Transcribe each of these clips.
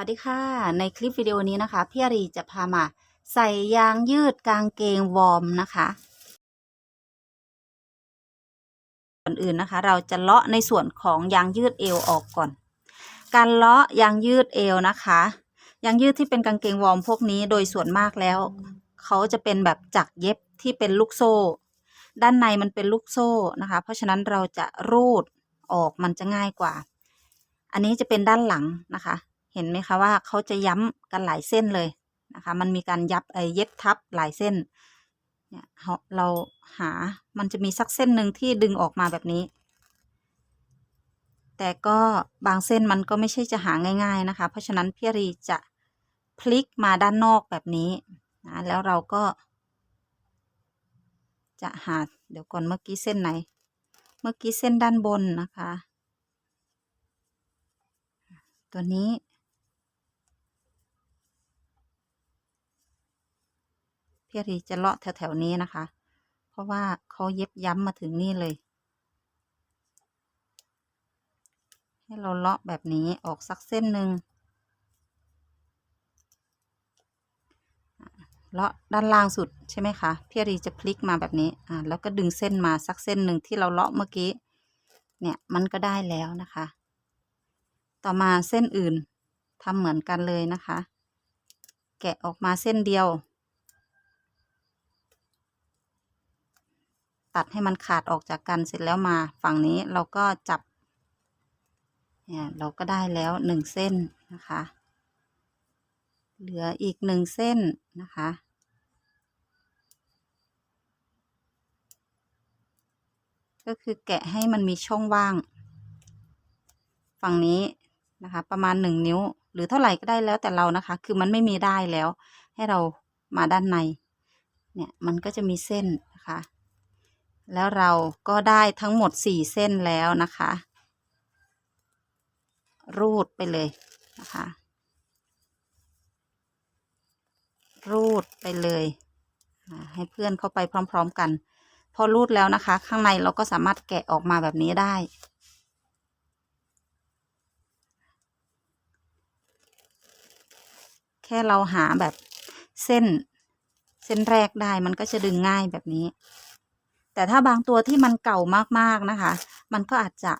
วัสดีค่ะ ในคลิปวิดีโอนี้นะคะ พี่อารีจะพามาใส่ยางยืดกางเกงวอร์มนะคะก่อนอื่นนะคะ เราจะเลาะในส่วนของยางยืดเอวออกก่อน การเลาะยางยืดเอวนะคะ ยางยืดที่เป็นกางเกงวอร์มพวกนี้โดยส่วนมากแล้ว เขาจะเป็นแบบจักเย็บที่เป็นลูกโซ่ ด้านในมันเป็นลูกโซ่นะคะ เพราะฉะนั้นเราจะรูดออกมันจะง่ายกว่า อันนี้จะเป็นด้านหลังนะคะ เห็นไหมคะว่าเขาจะย้ำกันหลายเส้นเลยนะคะ มันมีการยับเอเย็บทับหลายเส้นเนี่ยเราเราหามันจะมีสักเส้นหนึ่งที่ดึงออกมาแบบนี้ แต่ก็บางเส้นมันก็ไม่ใช่จะหาง่าย ๆนะคะ เพราะฉะนั้นพี่รีจะพลิกมาด้านนอกแบบนี้นะแล้วเราก็ จะหาเดี๋ยวก่อนเมื่อกี้เส้นไหน เมื่อกี้เส้นด้านบนนะคะ ตัวนี้ พี่รีจะเลาะแถวๆนี้นะคะ เพราะว่าเขาเย็บย้ำมาถึงนี่เลย ให้เราเลาะแบบนี้ออกสักเส้นหนึ่งเลาะด้านล่างสุดใช่ไหมคะพี่รีจะพลิกมาแบบนี้อ่าแล้วก็ดึงเส้นมาสักเส้นหนึ่งที่เราเลาะเมื่อกี้เนี่ยมันก็ได้แล้วนะคะ ต่อมาเส้นอื่นทำเหมือนกันเลยนะคะ แกะออกมาเส้นเดียว ตัดให้มันขาดออกจากกันเสร็จแล้วมาฝั่งนี้เราก็จับเนี่ยเราก็ได้แล้วหนึ่งเส้นนะคะ เหลืออีกหนึ่งเส้นนะคะก็คือแกะให้มันมีช่องว่าง ฝั่งนี้นะคะ ประมาณหนึ่งนิ้ว หรือเท่าไหร่ก็ได้แล้วแต่เรานะคะ คือมันไม่มีได้แล้ว ให้เรามาด้านใน เนี่ยมันก็จะมีเส้นนะคะ แล้วเราก็ได้ทั้งหมดสี่เส้นแล้วนะคะ รูดไปเลยนะคะ รูดไปเลยให้เพื่อนเข้าไปพร้อม ๆกัน พอรูดแล้วนะคะ ข้างในเราก็สามารถแกะออกมาแบบนี้ได้ แค่เราหาแบบเส้นเส้นแรกได้มันก็จะดึงง่ายแบบนี้ แต่ถ้าบางตัวที่มันเก่ามากๆนะคะ มันก็อาจจะ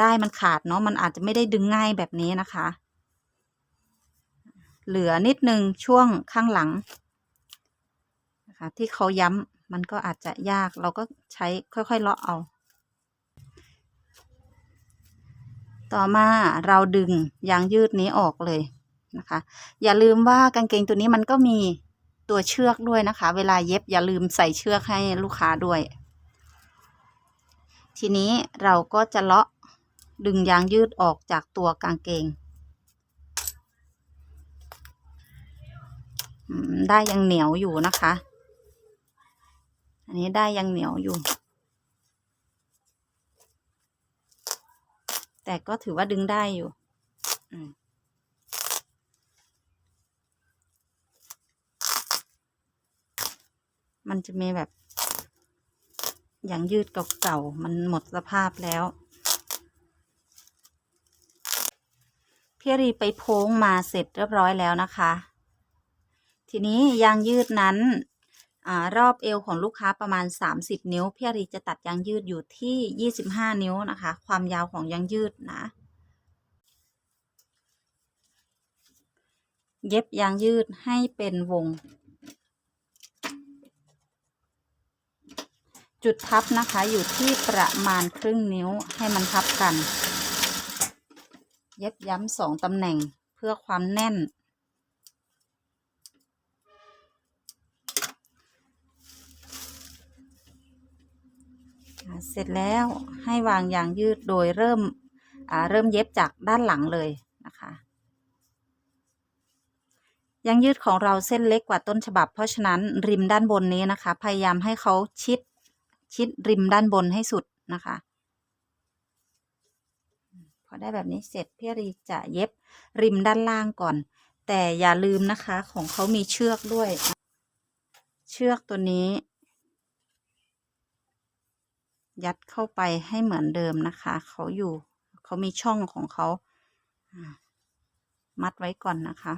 ได้มันขาดเนาะมันอาจจะไม่ได้ดึงง่ายแบบนี้นะคะ เหลือนิดนึงช่วงข้างหลังนะคะที่เขาย้ำมันก็อาจจะยากเราก็ใช้ค่อยๆเลาะเอา ต่อมาเราดึงยางยืดนี้ออกเลยนะคะ อย่าลืมว่ากางเกงตัวนี้มันก็มี ตัวเชือกด้วยนะคะ เวลาเย็บอย่าลืมใส่เชือกให้ลูกค้าด้วย ทีนี้เราก็จะเลาะดึงยางยืดออกจากตัวกางเกง ได้ยังเหนียวอยู่นะคะ อันนี้ได้ยังเหนียวอยู่ แต่ก็ถือว่าดึงได้อยู่มั มันจะมีแบบอย่างยืดเก่าๆ มันหมดสภาพแล้ว พี่รีไปโพ้งมาเสร็จเรียบร้อยแล้วนะคะ ทีนี้ยางยืดนั้นอรอบเอวของลูกค้าประมาณ 30 นิ้ว พี่รีจะตัดยางยืดอยู่ที่ 25 นิ้วนะคะ ความยาวของยางยืดนะ เย็บยางยืดให้เป็นวง จุดทับนะคะอยู่ที่ประมาณครึ่งนิ้วให้มันทับกัน เย็บย้ำสองตำแหน่งเพื่อความแน่น เสร็จแล้วให้วางยางยืดโดยเริ่มเริ่มเย็บจากด้านหลังเลยนะคะยางยืดของเราเส้นเล็กกว่าต้นฉบับ เพราะฉะนั้นริมด้านบนนี้นะคะ พยายามให้เขาชิด ชิดริมด้านบนให้สุดนะคะ พอได้แบบนี้เสร็จพี่รีจะเย็บริมด้านล่างก่อน แต่อย่าลืมนะคะของเขามีเชือกด้วย เชือกตัวนี้ ยัดเข้าไปให้เหมือนเดิมนะคะ เขาอยู่ เขามีช่องของเขา มัดไว้ก่อนนะคะ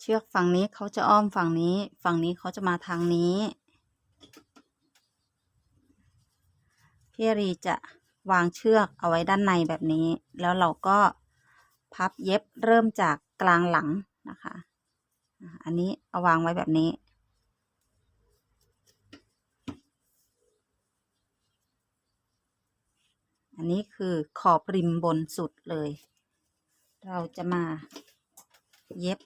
เชือกฝั่งนี้เขาจะอ้อมฝั่งนี้ ฝั่งนี้เขาจะมาทางนี้ พี่รีจะวางเชือกเอาไว้ด้านในแบบนี้ แล้วเราก็พับเย็บเริ่มจากกลางหลังนะคะอะอันนี้เอาวางไว้แบบนี้อันนี้คือขอบริมบนสุดเลย เราจะมาเย็บ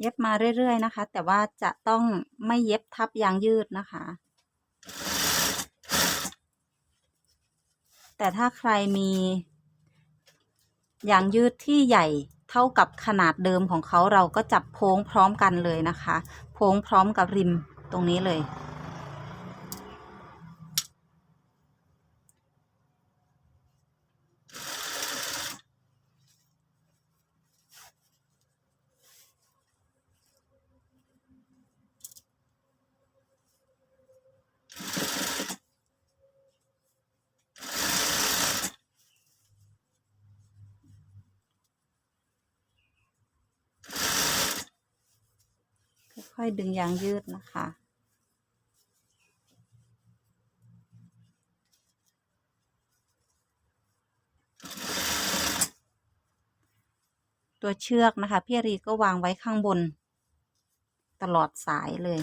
เย็บมาเรื่อยๆนะคะ แต่ว่าจะต้องไม่เย็บทับยางยืดนะคะ แต่ถ้าใครมียางยืดที่ใหญ่เท่ากับขนาดเดิมของเขาเราก็จับโพ้งพร้อมกันเลยนะคะ โพ้งพร้อมกับริมตรงนี้เลย ค่อยๆดึงยางยืดนะคะ ตัวเชือกนะคะพี่รีก็วางไว้ข้างบน ตลอดสายเลย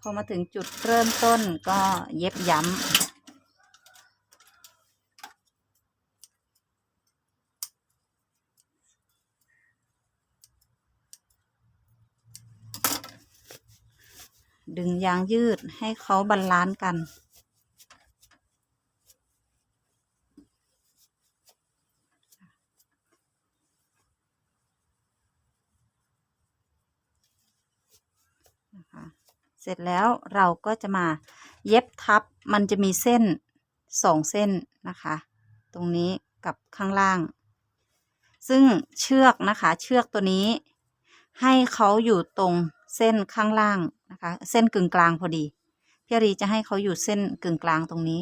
พอมาถึงจุดเริ่มต้นก็เย็บย้ำดึงยางยืดให้เขาบาลานซ์กัน นะคะเส ร็จแล้วเราก็จะมาเย็บทับ มันจะมีเส้นสองเส้นนะคะ ตรงนี้กับข้างล่าง ซึ่งเชือกนะคะ เชือกตัวนี้ ให้เขาอยู่ตรงเส้นข้างล่างนะคะ เส้นกึ่งกลางพอดี พี่รีจะให้เขาอยู่เส้นกึ่งกลางตรงนี้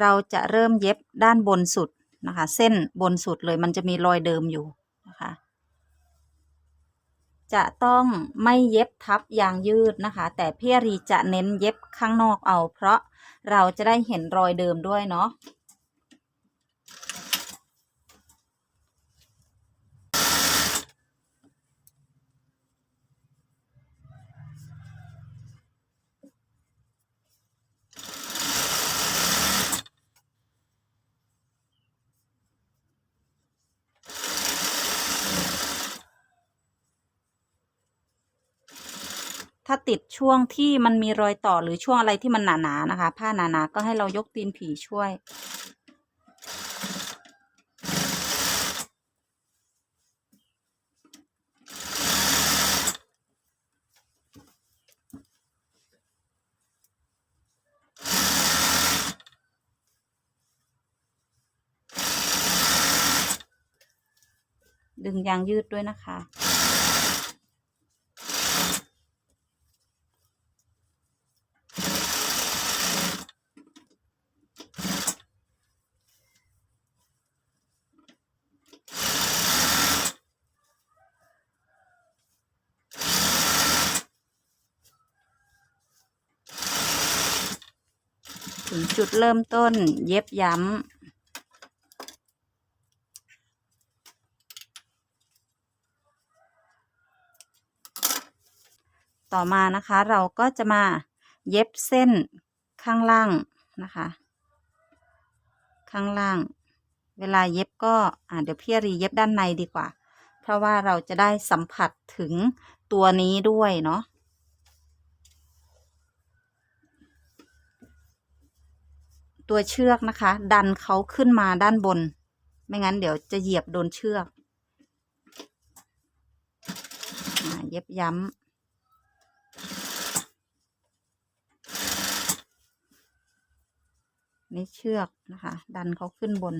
เราจะเริ่มเย็บด้านบนสุดนะคะ เส้นบนสุดเลยมันจะมีรอยเดิมอยู่นะคะ จะต้องไม่เย็บทับยางยืดนะคะ แต่พี่รีจะเน้นเย็บข้างนอกเอา เพราะเราจะได้เห็นรอยเดิมด้วยเนาะ ถ้าติดช่วงที่มันมีรอยต่อหรือช่วงอะไรที่มันหนาๆนะคะ ผ้าหนาๆก็ให้เรายกตีนผีช่วย ดึงยางยืดด้วยนะคะ ถึงจุดเริ่มต้นเย็บย้ำต่อมานะคะเราก็จะมาเย็บเส้นข้างล่างนะคะ ข้างล่าง เวลาเย็บก็อ่าเดี๋ยวพี่รีเย็บด้านในดีกว่า เพราะว่าเราจะได้สัมผัสถึงตัวนี้ด้วยเนาะ ตัวเชือกนะคะ ดันเขาขึ้นมาด้านบน ไม่งั้นเดี๋ยวจะเหยียบโดนเชือกอเย็บย้ำนี่เชือกนะคะ ดันเขาขึ้นบน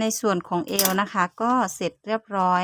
ในส่วนของเอวนะคะ ก็เสร็จเรียบร้อย